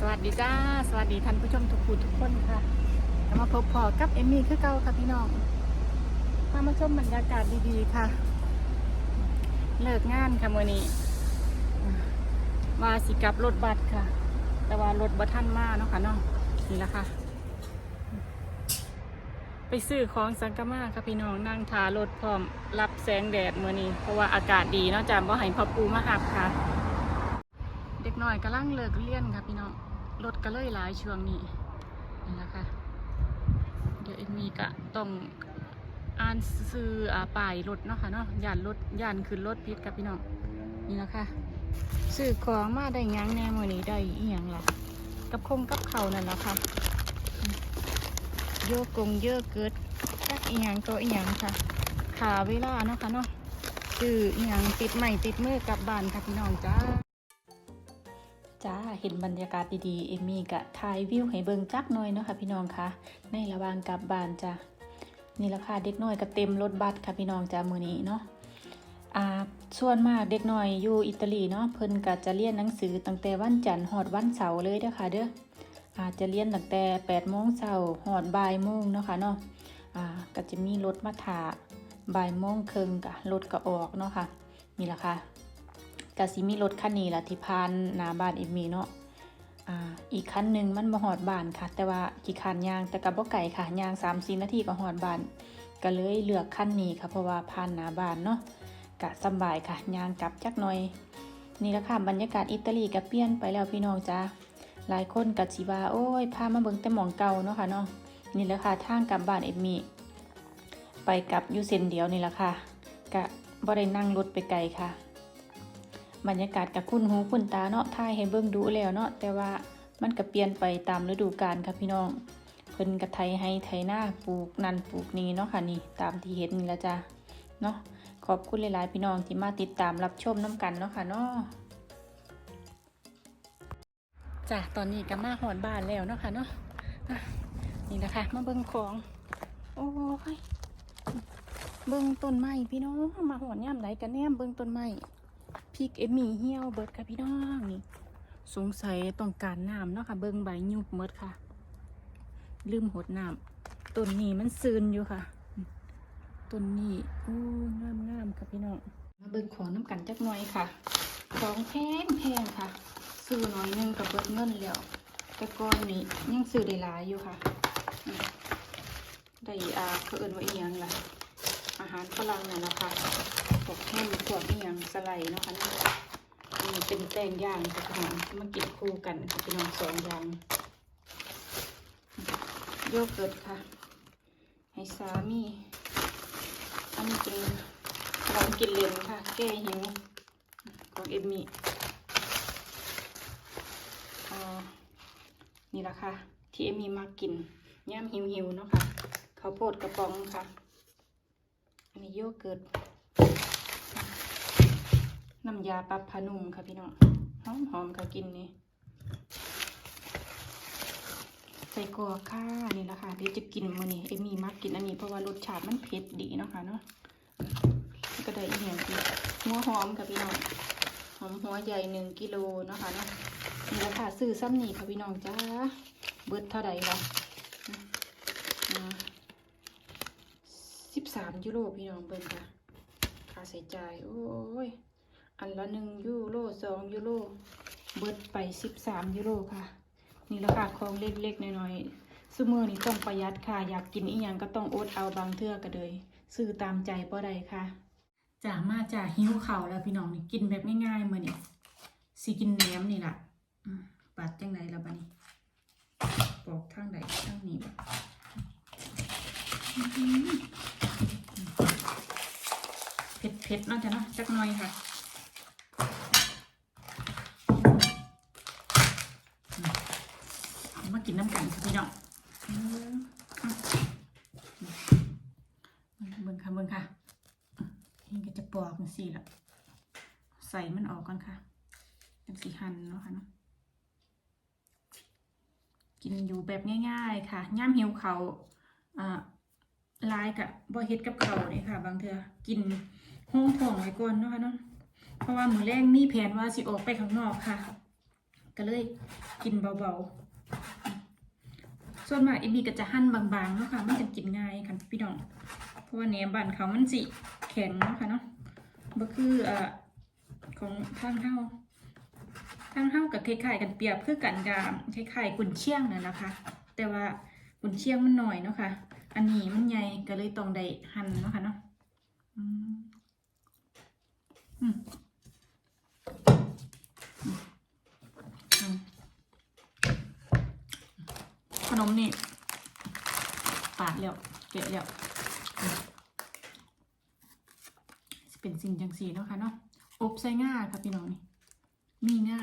สวัสดีจ้า สวัสดีท่านผู้ชมทุกผู้ทุกคนค่ะมาพบพอกับเอมมี่คือเก่าค่ะพี่น้องมามาชมบรรยากาศดีๆค่ะ เลิกงานค่ะมื่อนี้ว่าสิกับรถบัสค่ะ แต่ว่ารถบัสท่านมาเนาะค่ะน้องนี่แหละค่ะ ไปซื้อของสังกะมาค่ะพี่น้องนั่งทารถพร้อมรับแสงแดดมื่อนี้ เพราะว่าอากาศดีเนาะจ้าบ่ให้พ่อปูมาหับค่ะ เด็กน้อยกำลังเลิกเรียนค่ะพี่น้อง รถก็เลยหลายช่วงนี้นี่แหละค่ะเดี๋ยวเอ็มมีก็ต้องอ่านซื้ออ่ายรถเนาะค่ะเนาะย่านรถย่านขึ้นรถพิษค่ะพี่น้องนี่แหละค่ะซื้อของมาได้ยังแน่มือนี้ได้อีหยังล่ะกับคงกับเขานั่นแหละค่ะเยอะกงเยอะเกิดจักอีหยังตัวอีหยังค่ะขาเวลาเนาะค่ะเนาะซื้ออีหยังติดใหม่ติดมือกับบ้านค่ะพี่น้องจ้า จ้าเห็นบรรยากาศดีๆ เอมมี่กะถ่ายวิวให้เบิงจักหน่อยเนาะค่ะพี่น้องคะในระหว่างกลับบ้านจ้ะนี่ละค่ะเด็กน้อยก็เต็มรถบัสค่ะพี่น้องจ้ามือนี้เนาะอ่าส่วนมากเด็กน้อยอยู่อิตาลีเนาะเพิ่นก็จะเรียนหนังสือตั้งแต่วันจันทร์ฮอดวันเสาร์เลยเด้อค่ะเด้ออาจจะเรียนตั้งแต่8โมงเช้าฮอดบ่ายโมงเนาะค่ะเนาะอ่าก็จะมีรถมาถ่าบ่ายโมงครึ่งกะรถก็ออกเนาะค่ะนี่ละค่ะ กสิมีรถคันนี้ละที่ผ่านหนาบ้านเอมมีเนาะอ่าอีกคันหนึ่งมันมาหอดบ้านค่ะ แต่ว่ากี่คันยางแต่กับบ่ไก่ค่ะยางสามสี่นาทีก็หอดบ้านก็เลยเลือกคันนี้ค่ะเพราะว่าผ่านหนาบ้านเนาะกะสบายค่ะยางกลับจักหน่อย นี่ละค่ะบรรยากาศอิตาลีก็เปลี่ยนไปแล้วพี่น้องจ้าหลายคนกัสิว่าโอ้ยพามาเบิ่งแต่หมองเก่าเนาะค่ะเนาะนี่แหละค่ะทางกลับบ้านเอมมีไปกับยูเส้นเดียวนี่แหละค่ะกะบ่ได้นั่งรถไปไกลค่ะ บรรยากาศกับคุ้นหูคุ้นตาเนาะถ่ายให้เบิ่งดูแล้วเนาะแต่ว่ามันก็เปลี่ยนไปตามฤดูกาลค่ะพี่น้อง เพิ่นก็ไถให้ไถหน้าปลูกนันปลูกนี่เนาะค่ะนี่ตามที่เห็นนี่ละจ้ะเนาะขอบคุณหลายๆพี่น้องที่มาติดตามรับชมน้กันเนาะค่ะเนาะจ้ะตอนนี้ก็มาหอดบ้านแล้วเนาะค่ะเนาะนี่นะคะมาเบิ่งของโอ้ยเบิ่งต้นไม้พี่น้องมาหอดย่ำไหนกันแนมเบิ่งต้นไม้ พริกเอมมี่เหี่ยวเบิดค่ะพี่น้องนี่สงสัยต้องการน้ำเนาะค่ะ เบิ่งใบยุบเบิดค่ะ ลืมหดน้ำต้นนี้มันซึนอยู่ค่ะต้นนี้โอ้งามงามค่ะพี่น้องมาเบิ่งของน้ำกันจักหน่อยค่ะ ของแพงแพงค่ะซื้อหน่อยหนึงกับเบิดเงินแล้วแต่ก่อนนี้ยังซื้อได้หลายอยู่ค่ะได้อ่าเขาเอิ้นว่าอีหยังล่ะอาหารฝรั่งเนี่ยนะคะ พวกแห้งพวกนี่ยังสไลด์เนาะคะนี่นี่เป็นแป้งย่างค่ะพี่น้องมากินคู่กันค่ะพี่น้องสองอย่างโยเกิร์ตค่ะ ให้สามีอันนี้เป็นของกินเล่นค่ะ แก้หิวของเอมมี่อ่านี่ละค่ะ ที่เอมมี่มากินย่ำหิวๆเนาะค่ะข้าวโพดกระป๋องค่ะ อันนี้โยเกิร์ต น้ำยาปรับผานุ่มค่ะพี่น้องหอมหอมค่ะกินนี่ใส่กอค่ะนี่แหละค่ะเดี๋ยวจะกินมื้อนี้เอมี่มักกินอันนี้เพราะว่ารสชาติมันเผ็ดดีเนาะค่ะเนาะก็ได้อีกอย่างคือหัวหอมค่ะพี่น้องหอมหัวใหญ่หนึ่งกิโลเนาะค่ะเนาะนี่แหละค่ะซื้อซ้ำนี่ค่ะพี่น้องจ้าเบิดเท่าใดวะอ่าสิบสามยูโรพี่น้องเบิ่งค่ะค่าใช้จ่ายโอ้ย อันละหนึ่งยูโรสองยูโรเบิดไปสิบสามยูโรค่ะ นี่ราคาของเล็กๆน้อยๆซุมือนี่ต้องประหยัดค่ะ อยากกินอีหยังก็ต้องอดเอาบางเทื่อก็เลยซื้อตามใจบ่ได้ค่ะจ่ามาจ่าหิวเข่าแล้วพี่น้องนี่กินแบบง่ายๆมื้อนี้สิกินแหนมนี่แหละปัดจังไดล่ะบัดนี้ปอกทางใดทางนี้บ่เผ็ดๆเนาะจ้ะเนาะจักหน่อยค่ะอืมเอามากินน้ำกันค่ะพี่น้องอืมอืมเบิ่งค่ะเบิ่งค่ะ อืมนี่ก็จะปอกมันสิละใส่มันออกก่อนค่ะจังสีหั่นเนาะค่ะเนาะกินอยู่แบบง่ายๆค่ะย่ามหิวเขาอ่าลายกับบ่เฮ็ดกับเขาวเลยค่ะ บางเทือกินห้องท้องไว้ก่อนเนาะค่ะเนาะเพราะว่ามือแรกมีแผนว่าสิออกไปข้างนอกค่ะ ก็เลยกินเบาๆ ส่วนมากเอมี่ก็จะหั่นบางๆเนาะค่ะมันจะกินง่ายค่ะพี่น้อง เพราะว่าแหนมบ้านเขามันสิแข็งเนาะค่ะเนาะ บ่คืออ่อของทางเฮาทางเฮากับคล้ายๆกันเปรียบคือกันกับคล้ายๆกุนเชียงนั่นแหละค่ะแต่ว่ากุนเชียงมันหน่อยเนาะค่ะ อันนี้มันใหญ่ก็เลยต้องได้หั่นเนาะค่ะเนาะอืมขนมนี่ปาดแล้วเกะแล้วอืมสิ เป็นสิ่งจังสีเนาะค่ะเนาะอบใส่ง่าค่ะพี่น้องนี่มีง่า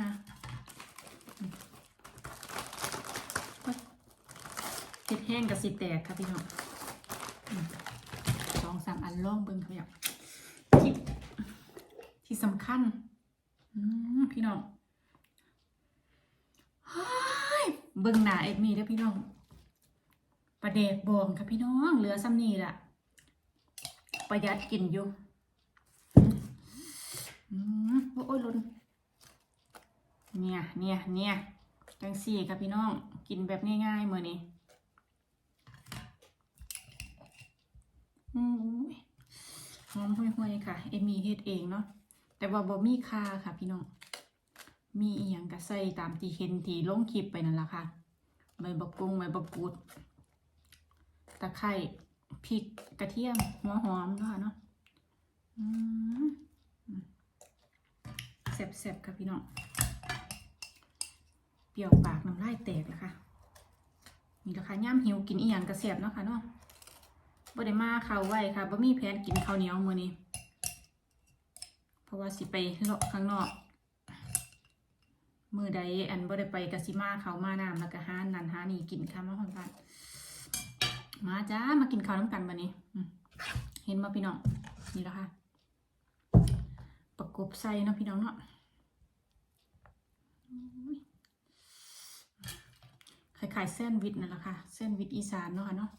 เฮ้ยเห็ดแห้งกับสิแตกค่ะพี่น้องสองสามอันล่องเบิ้งค่ะพี่น้องที่ที่สำคัญพี่น้องเบิ้งหนาเอ็ดมีเด้อพี่น้องประเดกบองค่ะพี่น้องเหลือซ้ำนี่ละประหยัดกินอยู่ โอ้ยล้นเนี่ยเนี่ยเนี่ยจังสี่ครับพี่น้องกินแบบง่ายๆเมื่อนี้หอมห่วยๆค่ะ เอมี่เฮ็ดเองเนาะแต่ว่าบ่มีคาค่ะพี่น้อง มีอีหยังก็ใส่ตามที่เห็นที่ลงคลิปไปนั่นละค่ะใบบักกุ้งใบบักกูดตะไคร้พริกกระเทียมหัวหอมเนาะค่ะเนาะอืม แซ่บๆค่ะพี่น้อง เปรี้ยวปากน้ำลายแตกแล้วค่ะนี่แหละค่ะย่ามหิวกินอีหยังกระเสียบเนาะค่ะเนาะบ่ได้มาข้าวไว้ค่ะบ่มีแผนกินข้าวเหนียวมื้อนี้ เพราะว่าสิไปเลาะข้างนอก มื้อใดอันบ่ได้ไปก็สิมาข้าวมาน้ำแล้วก็หานั่นหานี่กินค่ะมาฮอดบ้านมาจ้ามากินข้าวน้ำกันบัดนี้ เห็นบ่พี่น้องนี่แหละค่ะ กบใส่เนาะพี่น้องเนาะอุ้ยคล้ายๆแซนด์วิชนั่นแหละค่ะแซนด์วิชอีสานเนาะค่ะเนาะ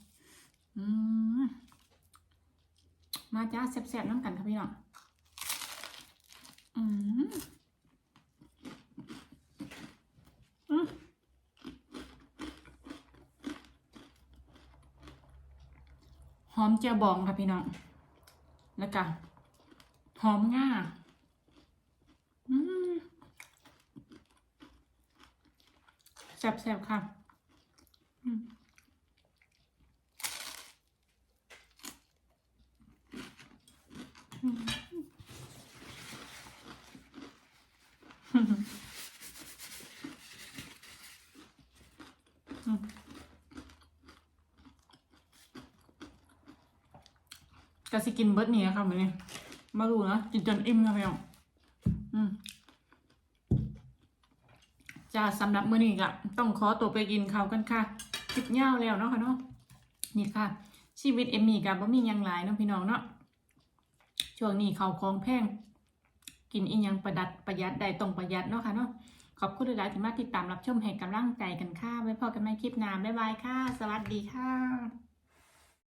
มาจ้าแซ่บๆน้ำกันค่ะพี่น้องอืมหอมเจียวบองค่ะพี่น้อง แล้วก็หอมง่าอืม แซ่บๆค่ะก็สิกินเบิร์ดนี่นะคะมือนี้มาดูนะกินจนอิ่มนะพี่น้อง จ้าสำหรับมื้อนี้ก็ต้องขอตัวไปกินข้าวกันค่ะคลิปยาวแล้วเนาะค่ะเนาะนี่ค่ะ ชีวิตเอมมี่กับบ่มีหยังหลายเนาะพี่น้องเนาะช่วงนี้ข้าวของแพงกินอีหยังประดัดประหยัดได้ตรงประหยัดเนาะค่ะเนาะขอบคุณหลายๆที่มาติดตามรับชมให้กำลังใจกันค่ะไว้พอกันใหม่คลิปหน้าบ๊ายบายค่ะ สวัสดีค่ะ